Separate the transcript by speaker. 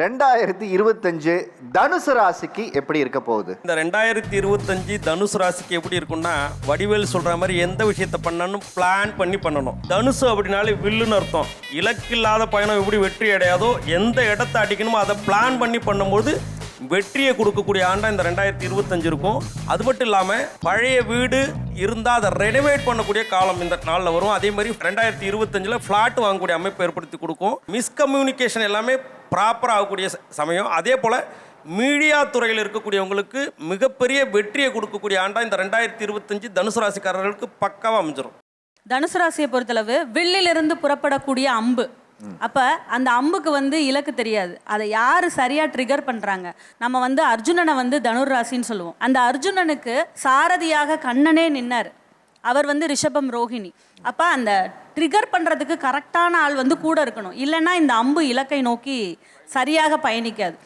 Speaker 1: ரெண்டாயிரத்தி இருபத்தஞ்சு தனுசு ராசிக்கு எப்படி இருக்க போகுது?
Speaker 2: இந்த ரெண்டாயிரத்தி இருபத்தஞ்சு தனுசு ராசிக்கு எப்படி இருக்கும்னா வடிவேல் சொல்ற மாதிரி எந்த விஷயத்த பண்ணணும் பிளான் பண்ணி பண்ணணும். தனுசு அப்படின்னாலே வில்லுன்னு அர்த்தம். இலக்கில்லாத பயணம் எப்படி வெற்றி அடையாதோ எந்த இடத்த அடிக்கணுமோ அதை பிளான் பண்ணி பண்ணும்போது வெற்றியை கொடுக்கக்கூடிய ஆண்டா இந்த ரெண்டாயிரத்தி இருபத்தஞ்சு இருக்கும். அது மட்டும் இல்லாமல் பழைய வீடு இருந்தால் அதை ரெனோவேட் பண்ணக்கூடிய காலம் இந்த நாளில் வரும். அதே மாதிரி ரெண்டாயிரத்தி இருபத்தஞ்சில் ஃப்ளாட் வாங்கக்கூடிய அமைப்பு ஏற்படுத்தி கொடுக்கும். மிஸ்கம்யூனிகேஷன் எல்லாமே ப்ராப்பர் ஆகக்கூடிய ச- சமயம். அதே போல் மீடியா துறையில் இருக்கக்கூடியவங்களுக்கு மிகப்பெரிய வெற்றியை கொடுக்கக்கூடிய ஆண்டா இந்த ரெண்டாயிரத்தி இருபத்தஞ்சு தனுசு ராசிக்காரர்களுக்கு பக்காவாக அமைஞ்சிடும்
Speaker 3: தனுசு ராசியை பொறுத்தளவு வில்லிலிருந்து புறப்படக்கூடிய அம்பு. அப்போ அந்த அம்புக்கு வந்து இலக்கு தெரியாது. அதை யார் சரியாக ட்ரிகர் பண்ணுறாங்க நம்ம வந்து அர்ஜுனனை வந்து தனுர் ராசின்னு சொல்லுவோம். அந்த அர்ஜுனனுக்கு சாரதியாக கண்ணனே நின்னார். அவர் வந்து ரிஷபம் ரோஹிணி. அப்போ அந்த ட்ரிகர் பண்ணுறதுக்கு கரெக்டான ஆள் வந்து கூட இருக்கணும். இல்லைன்னா இந்த அம்பு இலக்கை நோக்கி சரியாக பயணிக்காது.